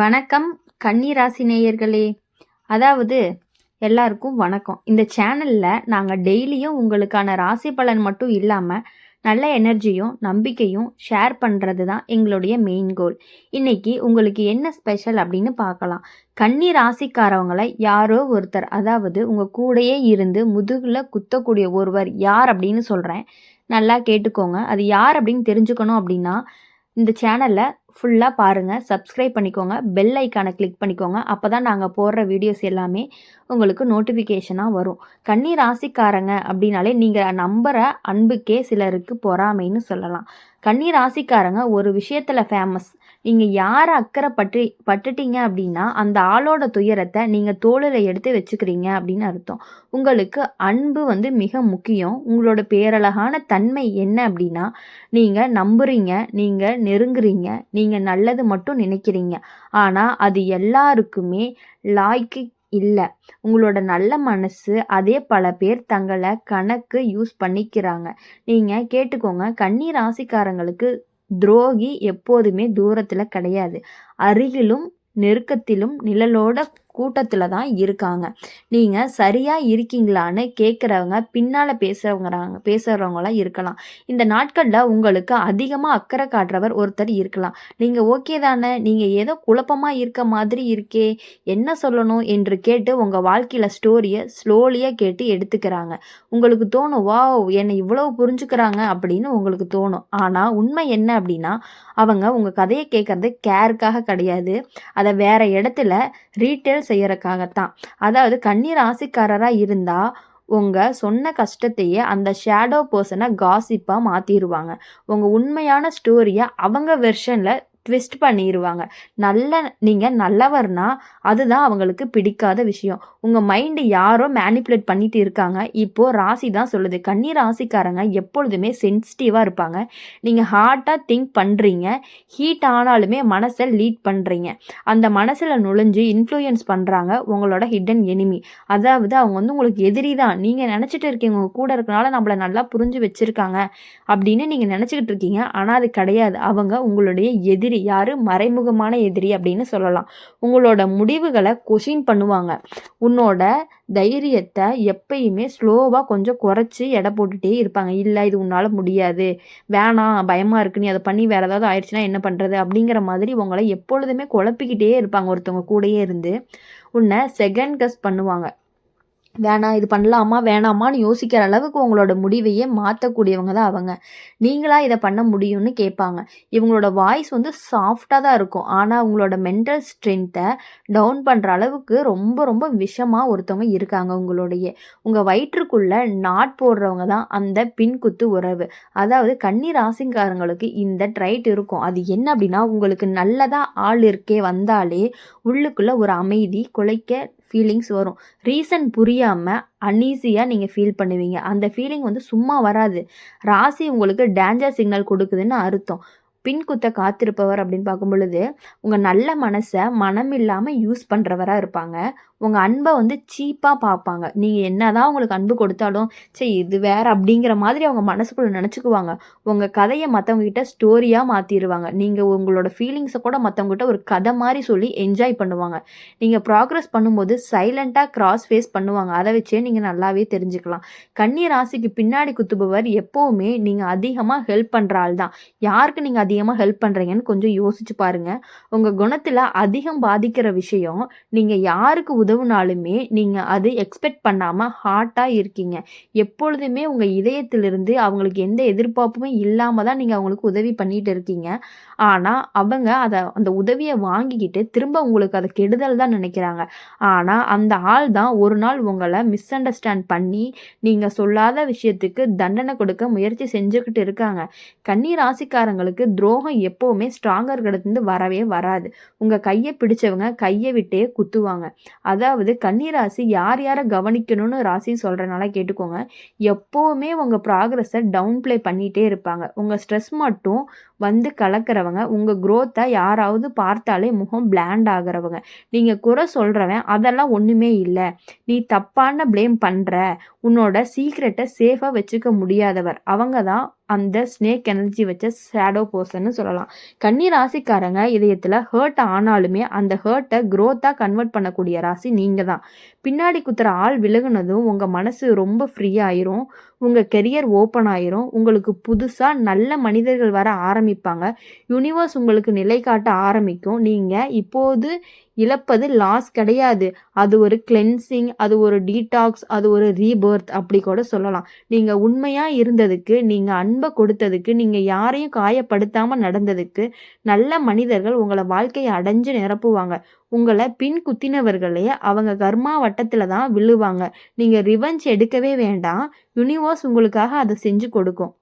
வணக்கம் கன்னிராசி நேயர்களே. அதாவது எல்லாருக்கும் வணக்கம். இந்த சேனலில் நாங்கள் டெய்லியும் உங்களுக்கான ராசி பலன் மட்டும் இல்லாமல் நல்ல எனர்ஜியும் நம்பிக்கையும் ஷேர் பண்ணுறது தான் எங்களுடைய மெயின் கோல் இன்னைக்கு உங்களுக்கு என்ன ஸ்பெஷல் அப்படின்னு பார்க்கலாம். கன்னி ராசிக்காரவங்களை யாரோ ஒருத்தர் அதாவது உங்கள் கூடயே இருந்து முதுகில் குத்தக்கூடிய ஒருவர் யார் அப்படின்னு சொல்கிறேன் நல்லா கேட்டுக்கோங்க. அது யார் அப்படின்னு தெரிஞ்சுக்கணும் அப்படின்னா இந்த சேனலை ஃபுல்லாக பாருங்கள் சப்ஸ்கிரைப் பண்ணிக்கோங்க. பெல் ஐக்கானை கிளிக் பண்ணிக்கோங்க. அப்போ தான் நாங்கள் போடுற வீடியோஸ் எல்லாமே உங்களுக்கு நோட்டிஃபிகேஷனாக வரும். கன்னி ராசிக்காரங்க அப்படின்னாலே நீங்கள் நம்புகிற அன்புக்கே சிலருக்கு பொறாமைன்னு சொல்லலாம். கன்னி ராசிக்காரங்க ஒரு விஷயத்தில் ஃபேமஸ் நீங்கள் யார் அக்கறை பற்றி பட்டுட்டீங்க அப்படின்னா அந்த ஆளோட துயரத்தை நீங்கள் தோளில் எடுத்து வச்சுக்கிறீங்க அப்படின்னு அர்த்தம். உங்களுக்கு அன்பு வந்து மிக முக்கியம். உங்களோட பேரழகான தன்மை என்ன அப்படின்னா நீங்கள் நம்புறீங்க நீங்கள் நெருங்குறீங்க நீங்கள் நல்லது மட்டும் நினைக்கிறீங்க. ஆனால் அது எல்லாருக்குமே லாய்க்கு இல்லை. உங்களோட நல்ல மனசு அதே பல பேர் தங்களை கணக்கு யூஸ் பண்ணிக்கிறாங்க. நீங்கள் கேட்டுக்கோங்க கன்னி ராசிக்காரங்களுக்கு துரோகி எப்போதுமே தூரத்தில் கிடையாது. அருகிலும் நெருக்கத்திலும் நிழலோட கூட்டத்தில் தான் இருக்காங்க. நீங்கள் சரியாக இருக்கீங்களான்னு கேட்குறவங்க பின்னால் பேசுகிறவங்கிறாங்க பேசுகிறவங்களாம் இருக்கலாம். இந்த நாட்களில் உங்களுக்கு அதிகமாக அக்கறை காட்டுறவர் ஒருத்தர் இருக்கலாம். நீங்கள் ஓகே தானே? நீங்கள் ஏதோ குழப்பமாக இருக்க மாதிரி இருக்கே என்ன சொல்லணும் என்று கேட்டு உங்கள் வாழ்க்கையில் ஸ்டோரியை ஸ்லோலியாக கேட்டு எடுத்துக்கிறாங்க. உங்களுக்கு தோணும் வா என்னை இவ்வளோ புரிஞ்சுக்கிறாங்க அப்படின்னு உங்களுக்கு தோணும். ஆனால் உண்மை என்ன அப்படின்னா அவங்க உங்கள் கதையை கேட்குறது கேருக்காக கிடையாது. அதை வேறு இடத்துல ரீட்டெயில் செய்யறதுக்காகத்தான் அதாவது கண்ணீர் ராசிக்காரராக இருந்தால் உங்கள் சொன்ன கஷ்டத்தையே அந்த ஷேடோ பர்சனை காசிப்பாக மாற்றிடுவாங்க உங்கள் உண்மையான ஸ்டோரியை அவங்க வெர்ஷனில் ட்விஸ்ட் பண்ணிடுவாங்க நல்ல நீங்கள் நல்லவர்னா அதுதான் அவங்களுக்கு பிடிக்காத விஷயம். உங்கள் மைண்டு யாரோ மேனிப்புலேட் பண்ணிட்டு இருக்காங்க. இப்போது ராசி தான் சொல்லுது. கன்னி ராசிக்காரங்க எப்பொழுதுமே சென்சிட்டிவாக இருப்பாங்க. நீங்கள் ஹார்ட்டாக திங்க் பண்ணுறீங்க ஹீட் ஆனாலுமே மனசை லீட் பண்ணுறீங்க அந்த மனசில் நுழைஞ்சு இன்ஃப்ளூயன்ஸ் பண்ணுறாங்க உங்களோட ஹிடன் எனிமி அதாவது அவங்க வந்து உங்களுக்கு எதிரி தான். நீங்கள் நினச்சிட்டு இருக்கீங்க உங்கள் கூட இருக்கனால நம்மளை நல்லா புரிஞ்சு வச்சுருக்காங்க அப்படின்னு நீங்கள் நினச்சிக்கிட்டு இருக்கீங்க. ஆனால் அது கிடையாது. அவங்க உங்களுடைய எதிரி எதிரி யார்? மறைமுகமான எதிரி அப்படின்னு சொல்லலாம். உங்களோட முடிவுகளை கொஷின் பண்ணுவாங்க. உன்னோட தைரியத்தை எப்பயுமே ஸ்லோவாக கொஞ்சம் குறைச்சி எடை போட்டுகிட்டே இருப்பாங்க. இல்லை இது உன்னால் முடியாது. வேணாம் பயமாக இருக்கு. நீ அதை பண்ணி வேறு ஏதாவது ஆயிடுச்சுன்னா என்ன பண்ணுறது அப்படிங்கிற மாதிரி உங்களை எப்பொழுதுமே குழப்பிக்கிட்டே இருப்பாங்க. ஒருத்தவங்க கூடயே இருந்து உன்னை செகண்ட் கஸ் பண்ணுவாங்க. வேணாம் இது பண்ணலாமா வேணாமான்னு யோசிக்கிற அளவுக்கு உங்களோட முடிவையே மாற்றக்கூடியவங்க தான் அவங்க. நீங்களாக இதை பண்ண முடியும்னு கேட்பாங்க. இவங்களோட வாய்ஸ் வந்து சாஃப்டாக தான் இருக்கும். ஆனால் அவங்களோட மென்டல் ஸ்ட்ரென்த்தை டவுன் பண்ணுற அளவுக்கு ரொம்ப ரொம்ப விஷமாக ஒருத்தவங்க இருக்காங்க உங்களுடைய. உங்கள் வயிற்றுக்குள்ளே நாட் போடுறவங்க தான் அந்த பின்குத்து உறவு. அதாவது கண்ணீர் ராசிங்காரங்களுக்கு இந்த ட்ரைட் இருக்கும். அது என்ன அப்படின்னா உங்களுக்கு நல்லதாக ஆள் இருக்கே வந்தாலே உள்ளுக்குள்ளே ஒரு அமைதி குலைக்க ஃபீலிங்ஸ் வரும். ரீசன் புரியாமல் அன்ஈஸியாக நீங்கள் ஃபீல் பண்ணுவீங்க. அந்த ஃபீலிங் வந்து சும்மா வராது. ராசி உங்களுக்கு டேஞ்சர் சிக்னல் கொடுக்குதுன்னு அர்த்தம். பின் குத்த காத்திருப்பவர் அப்படின்னு பார்க்கும் பொழுது உங்கள் நல்ல மனசை மனம் இல்லாமல் யூஸ் பண்ணுறவராக இருப்பாங்க. உங்கள் அன்பை வந்து சீப்பாக பார்ப்பாங்க. நீங்கள் என்ன தான் உங்களுக்கு அன்பு கொடுத்தாலும் சரி இது வேறு அப்படிங்கிற மாதிரி அவங்க மனசுக்குள்ளே நினச்சிக்குவாங்க. உங்கள் கதையை மற்றவங்ககிட்ட ஸ்டோரியாக மாற்றிடுவாங்க நீங்கள் உங்களோட ஃபீலிங்ஸை கூட மற்றவங்ககிட்ட ஒரு கதை மாதிரி சொல்லி என்ஜாய் பண்ணுவாங்க. நீங்கள் ப்ராக்ரஸ் பண்ணும்போது சைலண்ட்டாக கிராஸ் ஃபேஸ் பண்ணுவாங்க. அதை வச்சே நீங்கள் நல்லாவே தெரிஞ்சுக்கலாம். கன்னி ராசிக்கு பின்னாடி குத்துபவர் எப்போவுமே நீங்கள் அதிகமாக ஹெல்ப் பண்ணுற ஆள் தான். யாருக்கு நீங்கள் அதிகமாக ஹெல்ப் பண்ணுறீங்கன்னு கொஞ்சம் யோசிச்சு பாருங்கள் உங்கள் குணத்தில் அதிகம் பாதிக்கிற விஷயம் நீங்கள் யாருக்கு உதவி உதவுனாலுமே நீங்கள் அது எக்ஸ்பெக்ட் பண்ணாமல் ஹார்ட்டாக இருக்கீங்க. எப்பொழுதுமே உங்கள் இதயத்திலிருந்து அவங்களுக்கு எந்த எதிர்பார்ப்புமே இல்லாமல் தான் நீங்கள் அவங்களுக்கு உதவி பண்ணிகிட்டு இருக்கீங்க. ஆனால் அவங்க அதை அந்த உதவியை வாங்கிக்கிட்டு திரும்ப உங்களுக்கு அதை கெடுதல் தான் நினைக்கிறாங்க. ஆனால் அந்த ஆள் தான் ஒரு நாள் உங்களை மிஸ் அண்டர்ஸ்டாண்ட் பண்ணி நீங்கள் சொல்லாத விஷயத்துக்கு தண்டனை கொடுக்க முயற்சி செஞ்சுக்கிட்டு இருக்காங்க. கன்னி ராசிக்காரங்களுக்கு துரோகம் எப்போவுமே ஸ்ட்ராங்கர் கிடந்து வரவே வராது. உங்கள் கையை பிடிச்சவங்க கையை விட்டே குத்துவாங்க. அது அதாவது கன்னிராசி யார் யாரை கவனிக்கணும்னு ராசி சொல்கிறனால கேட்டுக்கோங்க. எப்போவுமே உங்கள் ப்ராக்ரஸை டவுன் ப்ளே பண்ணிகிட்டே இருப்பாங்க. உங்கள் ஸ்ட்ரெஸ் மட்டும் வந்து கலக்கிறவங்க உங்கள் க்ரோத்தை யாராவது பார்த்தாலே முகம் பிளாண்ட் ஆகிறவங்க. நீங்கள் குறை சொல்கிறவன் அதெல்லாம் ஒன்றுமே இல்லை. நீ தப்பான ப்ளேம் பண்ணுற உன்னோட சீக்ரெட்டை சேஃபாக வச்சுக்க முடியாதவர். அவங்க தான் அந்த ஸ்னேக் எனர்ஜி வச்ச ஷேடோ பர்சன்னு சொல்லலாம். கன்னி ராசிக்காரங்க இதயத்தில் ஹர்ட் ஆனாலுமே அந்த ஹர்ட்டை க்ரோத்தாக கன்வெர்ட் பண்ணக்கூடிய ராசி நீங்கள் தான் பின்னாடி குத்துற ஆள் விலகுனதும் உங்கள் மனசு ரொம்ப ஃப்ரீ ஆயிரும். உங்கள் கெரியர் ஓப்பன் ஆயிரும். உங்களுக்கு புதுசாக நல்ல மனிதர்கள் வர ஆரம்பிப்பாங்க. யூனிவர்ஸ் உங்களுக்கு நிலை காட்ட ஆரம்பிக்கும். நீங்கள் இப்போது இழப்பது லாஸ் கிடையாது. அது ஒரு கிளென்சிங் அது ஒரு டீடாக்ஸ் அது ஒரு ரீபர்த் அப்படி கூட சொல்லலாம். நீங்கள் உண்மையாக இருந்ததுக்கு நீங்கள் அன்பை கொடுத்ததுக்கு நீங்கள் யாரையும் காயப்படுத்தாமல் நடந்ததுக்கு நல்ல மனிதர்கள் உங்களை வாழ்க்கையை அடைஞ்சு நிரப்புவாங்க. உங்களை பின் குத்தினவர்களே அவங்க கர்மா வட்டத்தில் தான் விழுவாங்க. நீங்கள் ரிவெஞ்ச் எடுக்கவே வேண்டாம். யூனிவர்ஸ் உங்களுக்காக அதை செஞ்சு கொடுக்கும்.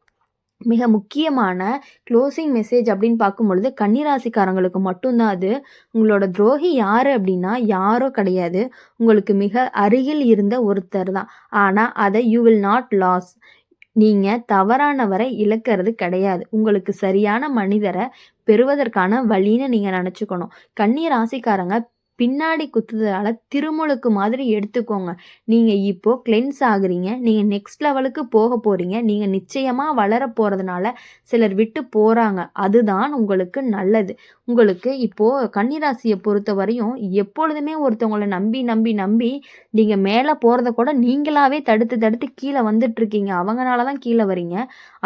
மிக முக்கியமான க்ளோசிங் மெசேஜ் அப்படின்னு பார்க்கும் பொழுது கன்னிராசிக்காரங்களுக்கு மட்டும்தான் அது. உங்களோட துரோகி யார் அப்படின்னா யாரோ கிடையாது. உங்களுக்கு மிக அருகில் இருந்த ஒருத்தர் தான். ஆனால் அதை யூ வில் நாட் லாஸ் நீங்கள் தவறானவரை இழக்கிறது கிடையாது. உங்களுக்கு சரியான மனிதரை பெறுவதற்கான வழின்னு நீங்கள் நினச்சிக்கணும். கன்னி ராசிக்காரங்க பின்னாடி குத்துறதால திருமுழுக்கு மாதிரி எடுத்துக்கோங்க. நீங்கள் இப்போ கிளென்ஸ் ஆகுறீங்க. நீங்கள் நெக்ஸ்ட் லெவலுக்கு போக போகிறீங்க நீங்கள் நிச்சயமாக வளர போகிறதுனால சிலர் விட்டு போகிறாங்க அதுதான் உங்களுக்கு நல்லது. உங்களுக்கு இப்போது கன்னிராசியை பொறுத்த வரையும் எப்பொழுதுமே ஒருத்தவங்களை நம்பி நம்பி நம்பி நீங்கள் மேலே போகிறத கூட நீங்களாவே தடுத்து தடுத்து கீழே வந்துட்டுருக்கீங்க. அவங்களால தான் கீழே வரீங்க.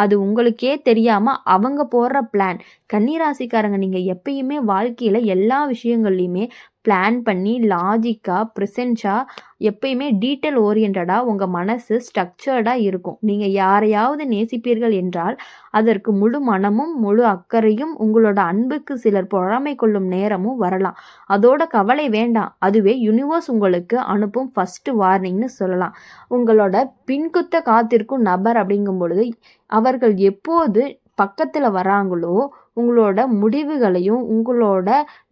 அது உங்களுக்கே தெரியாமல் அவங்க போடுற பிளான் கன்னிராசிக்காரங்க நீங்கள் எப்பயுமே வாழ்க்கையில் எல்லா விஷயங்கள்லையுமே பிளான் பண்ணி லாஜிக்காக ப்ரெசென்ஸாக எப்பயுமே டீட்டெயில் ஓரியன்டாக உங்கள் மனசு ஸ்ட்ரக்சர்டாக இருக்கும். நீங்கள் யாரையாவது நேசிப்பீர்கள் என்றால் அதற்கு முழு மனமும் முழு அக்கறையும் உங்களோட அன்புக்கு சிலர் பொறாமை கொள்ளும் நேரமும் வரலாம். அதோட கவலை வேண்டாம். அதுவே யூனிவர்ஸ் உங்களுக்கு அனுப்பும் ஃபஸ்ட்டு வார்னிங்னு சொல்லலாம். உங்களோட பின்குத்த காத்திருக்கும் நபர் அப்படிங்கும் பொழுது அவர்கள் எப்போது பக்கத்தில் வராங்களோ உங்களோட முடிவுகளையும் உங்களோட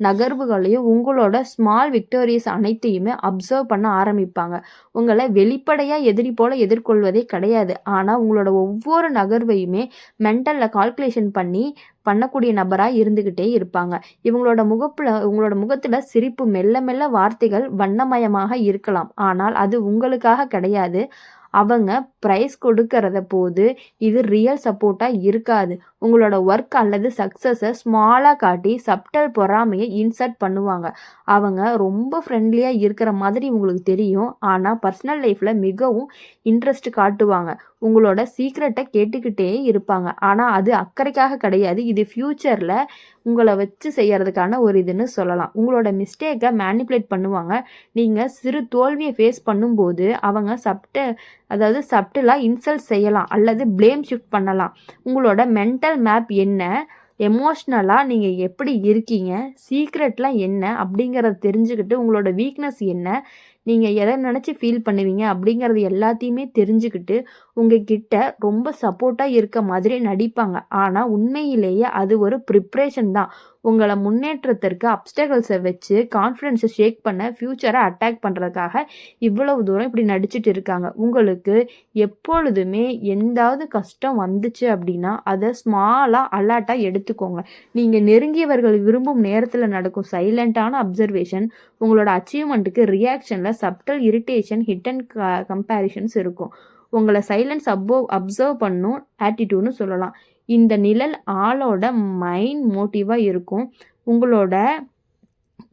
நகர்வுகளையும் உங்களோட ஸ்மால் விக்டோரியஸ் அனைத்தையுமே அப்சர்வ் பண்ண ஆரம்பிப்பாங்க. உங்களை வெளிப்படையாக எதிரி போல் எதிர்கொள்வதே கிடையாது. ஆனால் உங்களோட ஒவ்வொரு நகர்வையுமே மென்டலில் கால்குலேஷன் பண்ணி பண்ணக்கூடிய நபராக இருந்துக்கிட்டே இருப்பாங்க. இவங்களோட முகப்பில் உங்களோட முகத்தில் சிரிப்பு மெல்ல மெல்ல வார்த்தைகள் வண்ணமயமாக இருக்கலாம். ஆனால் அது உங்களுக்காக கிடையாது. அவங்க ப்ரைஸ் கொடுக்கறத போது இது ரியல் சப்போர்ட்டாக இருக்காது. உங்களோட ஒர்க் அல்லது சக்ஸஸை ஸ்மாலாக காட்டி சப்டல் பொறாமையை இன்சர்ட் பண்ணுவாங்க. அவங்க ரொம்ப ஃப்ரெண்ட்லியாக இருக்கிற மாதிரி உங்களுக்கு தெரியும். ஆனால் பர்சனல் லைஃப்பில் மிகவும் இன்ட்ரெஸ்ட் காட்டுவாங்க. உங்களோட சீக்ரெட்டை கேட்டுக்கிட்டே இருப்பாங்க. ஆனால் அது அக்கறைக்காக கிடையாது. இது ஃப்யூச்சரில் உங்களை வச்சு செய்கிறதுக்கான ஒரு இதுன்னு சொல்லலாம். உங்களோட மிஸ்டேக்கை மேனிப்புலேட் பண்ணுவாங்க. நீங்கள் சிறு தோல்வியை ஃபேஸ் பண்ணும்போது அவங்க சப்ட அதாவது சப்டிலாக இன்சல்ட் செய்யலாம் அல்லது ப்ளேம் ஷிஃப்ட் பண்ணலாம். உங்களோட மென்டல் மேப் என்ன? எமோஷ்னலாக நீங்கள் எப்படி இருக்கீங்க? சீக்ரெட்லாம் என்ன? அப்படிங்கிறத தெரிஞ்சுக்கிட்டு உங்களோட வீக்னஸ் என்ன? நீங்கள் எதை நினச்சி ஃபீல் பண்ணுவீங்க அப்படிங்கிறது எல்லாத்தையுமே தெரிஞ்சுக்கிட்டு உங்ககிட்ட ரொம்ப சப்போர்ட்டாக இருக்க மாதிரி நடிப்பாங்க. ஆனால் உண்மையிலேயே அது ஒரு ப்ரிப்ரேஷன் தான். உங்களை முன்னேற்றத்திற்கு அப்டகல்ஸை வச்சு கான்ஃபிடென்ஸை ஷேக் பண்ண ஃப்யூச்சரை அட்டாக் பண்ணுறதுக்காக இவ்வளவு தூரம் இப்படி நடிச்சிட்டு இருக்காங்க. உங்களுக்கு எப்பொழுதுமே எந்தாவது கஷ்டம் வந்துச்சு அப்படின்னா அதை ஸ்மாலாக அலர்ட்டாக எடுத்துக்கோங்க. நீங்கள் நெருங்கியவர்கள் விரும்பும் நேரத்தில் நடக்கும் சைலண்ட்டான அப்சர்வேஷன் உங்களோட அச்சீவ்மெண்ட்டுக்கு ரியாக்ஷனில் subtle irritation hit and comparisons இருக்கும். உங்களை சைலன்ஸ் அப்சோ அப்சர்வ் பண்ணும் ஆட்டிடியூட்னு சொல்லலாம். இந்த நிழல் ஆளோட மைண்ட் மோட்டிவாக இருக்கும். உங்களோட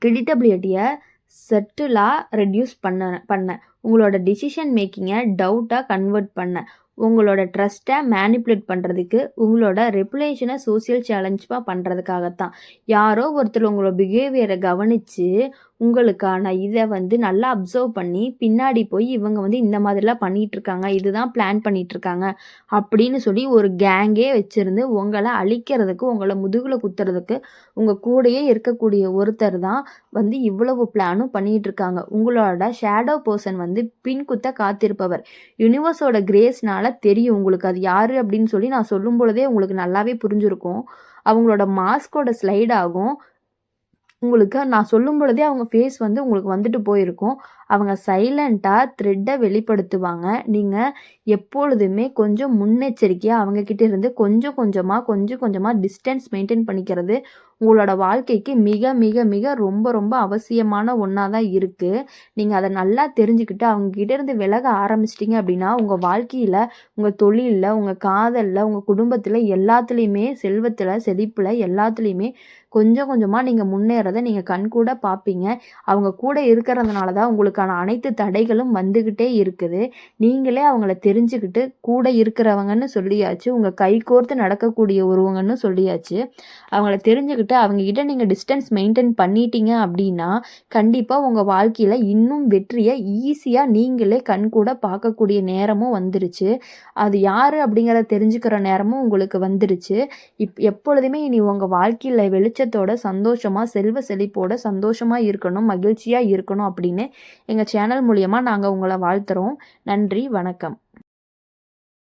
கிரெடிட்டபிலிட்டியை செட்டிலாக ரெடியூஸ் பண்ண பண்ண. உங்களோட டிசிஷன் மேக்கிங்கை டவுட்டாக கன்வெர்ட் பண்ண. உங்களோட ட்ரஸ்ட்டை மேனிப்புலேட் பண்ணுறதுக்கு உங்களோட ரெப்புலேஷனை சோசியல் சேலஞ்சாக பண்ணுறதுக்காகத்தான் யாரோ ஒருத்தர் உங்களோட பிஹேவியரை கவனித்து உங்களுக்கான இதை வந்து நல்லா அப்சர்வ் பண்ணி பின்னாடி போய் இவங்க வந்து இந்த மாதிரிலாம் பண்ணிகிட்ருக்காங்க இதுதான் பிளான் பண்ணிகிட்ருக்காங்க அப்படின்னு சொல்லி ஒரு கேங்கே வச்சுருந்து உங்களை அழிக்கிறதுக்கு உங்களை முதுகில் குத்துறதுக்கு உங்கள் கூடயே இருக்கக்கூடிய ஒருத்தர் தான் வந்து இவ்வளவு பிளானும் பண்ணிகிட்ருக்காங்க உங்களோட ஷேடோ பர்சன் வந்து பின் குத்த காத்திருப்பவர். யூனிவர்ஸோட கிரேஸ்னால தெரியும் உங்களுக்கு அது யார் அப்படின்னு சொல்லி நான் சொல்லும் பொழுதே உங்களுக்கு நல்லாவே புரிஞ்சிருக்கும். அவங்களோட மாஸ்கோட ஸ்லைட் ஆகும். உங்களுக்கு நான் சொல்லும் பொழுதே அவங்க ஃபேஸ் வந்து உங்களுக்கு வந்துட்டு போயிருக்கும். அவங்க சைலண்ட்டாக த்ரெட்டை வெளிப்படுத்துவாங்க. நீங்கள் எப்பொழுதுமே கொஞ்சம் முன்னெச்சரிக்கையாக அவங்கக்கிட்ட இருந்து கொஞ்சம் கொஞ்சமாக கொஞ்சம் கொஞ்சமாக டிஸ்டன்ஸ் மெயின்டைன் பண்ணிக்கிறது உங்களோட வாழ்க்கைக்கு மிக மிக மிக ரொம்ப ரொம்ப அவசியமான ஒன்றா தான் இருக்குது நீங்கள் அதை நல்லா தெரிஞ்சுக்கிட்டு அவங்ககிட்ட இருந்து விலக ஆரம்பிச்சிட்டிங்க அப்படின்னா உங்கள் வாழ்க்கையில் உங்கள் தொழிலில் உங்கள் காதலில் உங்கள் குடும்பத்தில் எல்லாத்துலேயுமே செல்வத்தில் செழிப்பில் எல்லாத்துலேயுமே கொஞ்சம் கொஞ்சமாக நீங்கள் முன்னேறதை நீங்கள் கண்கூட பார்ப்பீங்க அவங்க கூட இருக்கிறதுனால தான் உங்களுக்கான அனைத்து தடைகளும் வந்துக்கிட்டே இருக்குது. நீங்களே அவங்கள தெரிஞ்சுக்கிட்டு கூட இருக்கிறவங்கன்னு சொல்லியாச்சு. உங்கள் கை கோர்த்து நடக்கக்கூடிய ஒருவங்கன்னு சொல்லியாச்சு. அவங்கள தெரிஞ்சுக்கிட்டு அவங்கக்கிட்ட நீங்கள் டிஸ்டன்ஸ் மெயின்டைன் பண்ணிட்டீங்க அப்படின்னா கண்டிப்பாக உங்கள் வாழ்க்கையில் இன்னும் வெற்றியை ஈஸியாக நீங்களே கண்கூட பார்க்கக்கூடிய நேரமும் வந்துருச்சு. அது யார் அப்படிங்கிறத தெரிஞ்சுக்கிற நேரமும் உங்களுக்கு வந்துருச்சு. இப் எப்பொழுதுமே இனி உங்கள் வாழ்க்கையில் வெளிச்சத்தோட சந்தோஷமாக செல்வ செழிப்போட சந்தோஷமாக இருக்கணும் மகிழ்ச்சியாக இருக்கணும் அப்படின்னு எங்கள் சேனல் மூலியமாக நாங்கள் உங்களை வாழ்த்துறோம். நன்றி வணக்கம்.